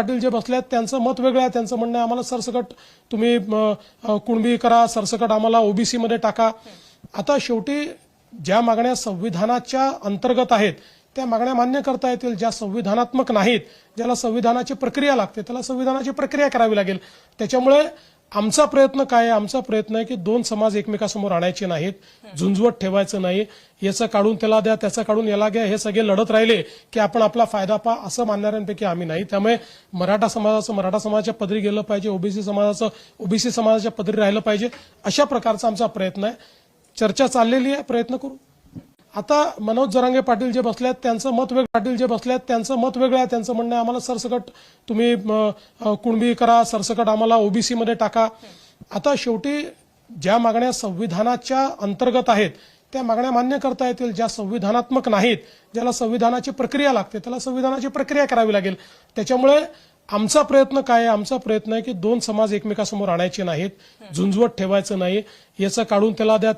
पाटील जे बसले आहेत त्यांचं मत वेगळं आहे त्यांचं म्हणणं आहे आम्हाला सरसकट तुम्ही कुणबी करा सरसकट आम्हाला ओबीसीमध्ये टाका. आता शेवटी ज्या मागण्या संविधानाच्या अंतर्गत आहेत त्या मागण्या मान्य करता येतील ज्या संविधानात्मक नाहीत ज्याला संविधानाची प्रक्रिया लागते त्याला संविधानाची प्रक्रिया करावी लागेल. त्याच्यामुळे आमचा प्रयत्न काय आहे? आमचा प्रयत्न आहे की दोन समाज एकमेकासमोर आणायचे नाहीत झुंजवत ठेवायचं नाही याचं काढून त्याला द्या त्याचं काढून याला घ्या हे सगळे लढत राहिले की आपण आपला फायदा पा असं मानणाऱ्यांपैकी आम्ही नाही. त्यामुळे मराठा समाजाचं मराठा समाजाच्या पदरी गेलं पाहिजे ओबीसी समाजाचं ओबीसी समाजाच्या पदरी राहिलं पाहिजे अशा प्रकारचा आमचा प्रयत्न आहे. चर्चा चाललेली आहे प्रयत्न करू. आता मनोज जरांगे पाटील जे बसले आहेत त्यांचं मत वेगळं पाटील जे बसले आहेत त्यांचं मत वेगळं आहे त्यांचं म्हणणं आहे आम्हाला सरसकट तुम्ही कुणबी करा सरसकट आम्हाला ओबीसी मध्ये टाका. आता शेवटी ज्या मागण्या संविधानाच्या अंतर्गत आहेत त्या मागण्या मान्य करता येतील ज्या संविधानात्मक नाहीत ज्याला संविधानाची प्रक्रिया लागते त्याला संविधानाची प्रक्रिया करावी लागेल. त्याच्यामुळे आमचा प्रयत्न काय आहे? आमचा प्रयत्न आहे की दोन समाज एकमेकासमोर आणायचे नाहीत झुंजवत ठेवायचं नाही. याचं काढून त्याला द्या